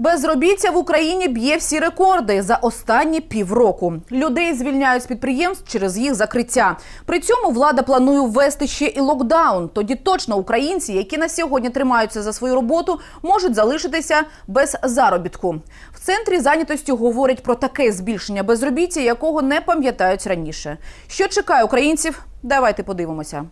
Безробіття в Україні б'є всі рекорди за останні півроку. Людей звільняють з підприємств через їх закриття. При цьому влада планує ввести ще і локдаун. Тоді точно українці, які на сьогодні тримаються за свою роботу, можуть залишитися без заробітку. В центрі зайнятості говорять про таке збільшення безробіття, якого не пам'ятають раніше. Що чекає українців? Давайте подивимося.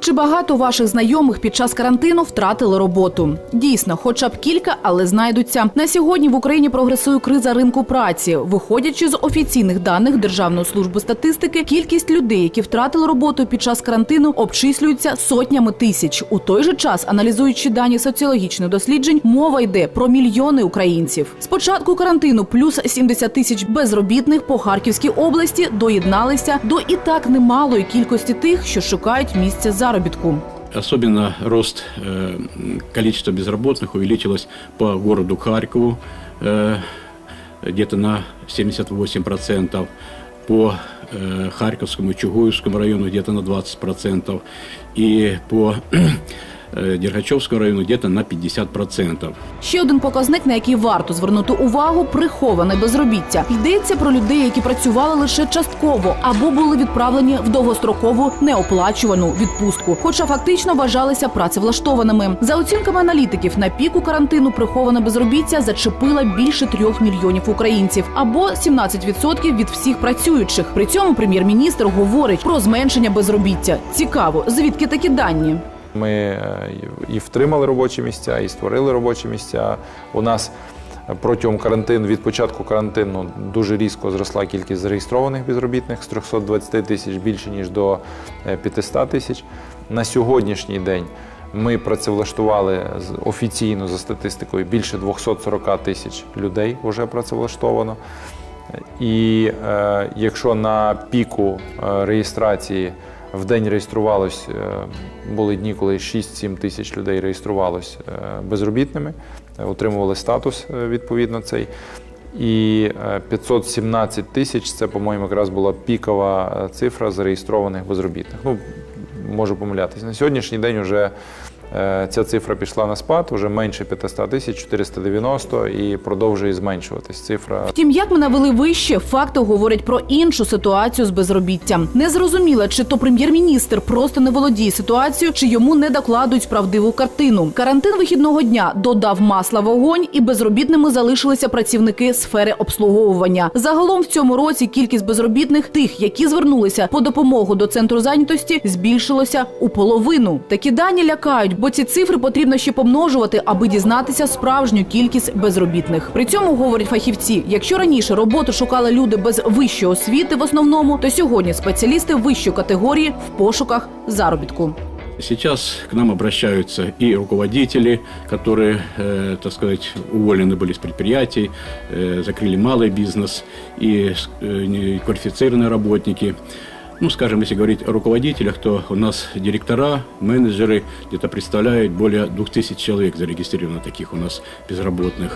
Чи багато ваших знайомих під час карантину втратили роботу? Дійсно, хоча б кілька, але знайдуться. На сьогодні в Україні прогресує криза ринку праці. Виходячи з офіційних даних Державної служби статистики, кількість людей, які втратили роботу під час карантину, обчислюється сотнями тисяч. У той же час, аналізуючи дані соціологічних досліджень, мова йде про мільйони українців. З початку карантину плюс 70 тисяч безробітних по Харківській області доєдналися до і так немалої кількості тих, що шукають місце заробітку. Особенно рост э, количества безработных увеличилось по городу Харькову э, где-то на 78%, по э, Харьковскому и Чугуевскому району где-то на 20%, и по э, Дергачевскому району где-то на 50%. Ще один показник, на який варто звернути увагу приховане безробіття. Йдеться про людей, які працювали лише частково або були відправлені в довгострокову неоплачувану відпустку, хоча фактично вважалися працевлаштованими. За оцінками аналітиків, на піку карантину приховане безробіття зачепила більше трьох мільйонів українців або 17% від всіх працюючих. При цьому прем'єр-міністр говорить про зменшення безробіття. Цікаво, звідки такі дані? Ми е, і втримали робочі місця, і створили робочі місця. У нас протягом карантину, від початку карантину, дуже різко зросла кількість зареєстрованих безробітних з 320 тисяч більше ніж до е, 500 тисяч. На сьогоднішній день ми працевлаштували офіційно за статистикою більше 240 тисяч людей вже працевлаштовано. І е, якщо на піку е, реєстрації в день реєструвалось, е, були дні, коли 6-7 тисяч людей реєструвалось е, безробітними, е, отримували статус відповідно цей. І е, 517 тисяч це, по-моєму, якраз була пікова цифра зареєстрованих безробітних. Ну, можу помилятися. На сьогоднішній день вже ця цифра пішла на спад, вже менше 500 тисяч, 490 і продовжує зменшуватись цифра. Втім, як ми навели вище, факти говорять про іншу ситуацію з безробіттям. Не зрозуміло, чи то прем'єр-міністр просто не володіє ситуацією, чи йому не докладують правдиву картину. Карантин вихідного дня додав масла вогонь, і безробітними залишилися працівники сфери обслуговування. Загалом в цьому році кількість безробітних тих, які звернулися по допомогу до центру зайнятості, збільшилося у половину. Такі дані лякають, бо ці цифри потрібно ще помножувати, аби дізнатися справжню кількість безробітних. При цьому говорять фахівці: якщо раніше роботу шукали люди без вищої освіти в основному, то сьогодні спеціалісти вищої категорії в пошуках заробітку. Сейчас к нам обращаются и руководители, которые, э, так сказать, уволены были с предприятий, э, закрыли малый бизнес, и э, не- квалифицированные работники. Ну, скажем, если говорить о руководителях, то у нас директора, менеджеры где-то представляют более 2000 человек зарегистрировано таких у нас безработных.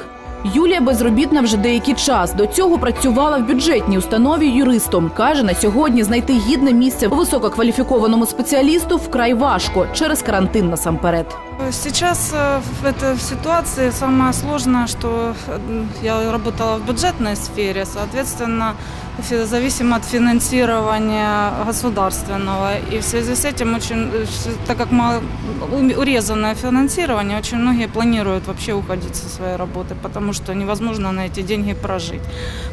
Юлія безробітна вже деякий час. До цього працювала в бюджетній установі юристом. каже, на сьогодні знайти гідне місце висококваліфікованому спеціалісту вкрай важко через карантин насамперед. Сейчас э, в этой ситуации самое сложное, что э, я работала в бюджетной сфере, соответственно, фи- зависимо от финансирования государственного. И в связи с этим, очень, э, с- так как мало- у- урезанное финансирование, очень многие планируют вообще уходить со своей работы, потому что невозможно на эти деньги прожить.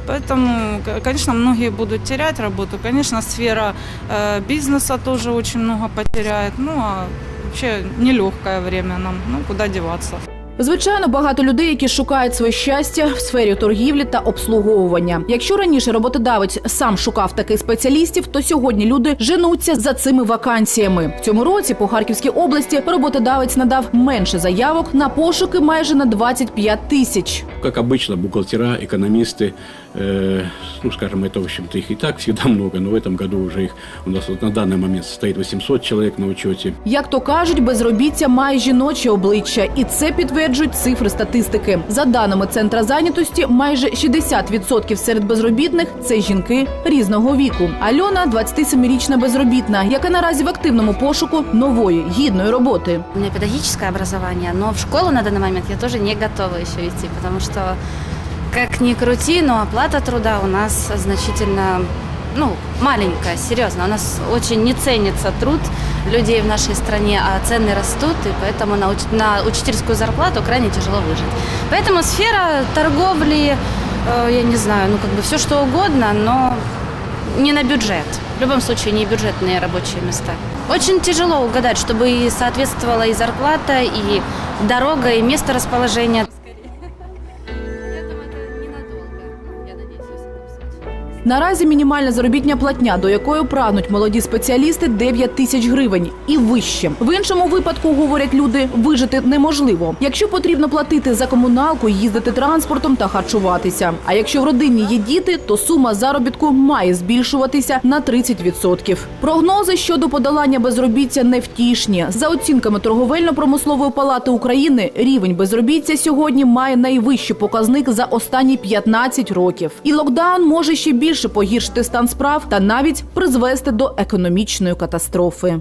Поэтому, к- конечно, многие будут терять работу. Конечно, сфера э, бизнеса тоже очень много потеряет. Ну, а Вообще нелегкое время нам, ну куда деваться. Звичайно, багато людей, які шукають своє щастя в сфері торгівлі та обслуговування. Якщо раніше роботодавець сам шукав таких спеціалістів, то сьогодні люди женуться за цими вакансіями. В цьому році по Харківській області роботодавець надав менше заявок на пошуки майже на 25 тисяч. Как обычно, бухгалтера, экономисты, э, ну, скажем, это, в общем-то, их и так всегда много, но в этом году уже их у нас вот на данный момент состоит 800 человек на учете. Як то кажуть, безробіття має жіноче обличчя, і це підтверджує підтверджують цифри статистики. За даними центра зайнятості, майже 60% серед безробітних це жінки різного віку. Альона 27-річна безробітна, яка наразі в активному пошуку нової гідної роботи. У меня педагогическое образование, но в школу на данный момент я тоже не готова еще идти, потому что, как ни крути, но оплата труда у нас значительно ну, маленькая, серьезно. У нас очень не ценится труд людей в нашей стране, а цены растут, и поэтому на, уч- на учительскую зарплату крайне тяжело выжить. Поэтому сфера торговли, э, я не знаю, ну как бы все что угодно, но не на бюджет. В любом случае, не бюджетные рабочие места. Очень тяжело угадать, чтобы и соответствовала и зарплата, и дорога, и место расположения. Наразі мінімальна заробітня платня, до якої прагнуть молоді спеціалісти, 9 тисяч гривень і вище. В іншому випадку говорять люди, вижити неможливо. Якщо потрібно платити за комуналку, їздити транспортом та харчуватися. А якщо в родині є діти, то сума заробітку має збільшуватися на 30%. Прогнози щодо подолання безробіття невтішні. За оцінками торговельно-промислової палати України, рівень безробіття сьогодні має найвищий показник за останні 15 років. І локдаун може ще більше погіршити стан справ та навіть призвести до економічної катастрофи.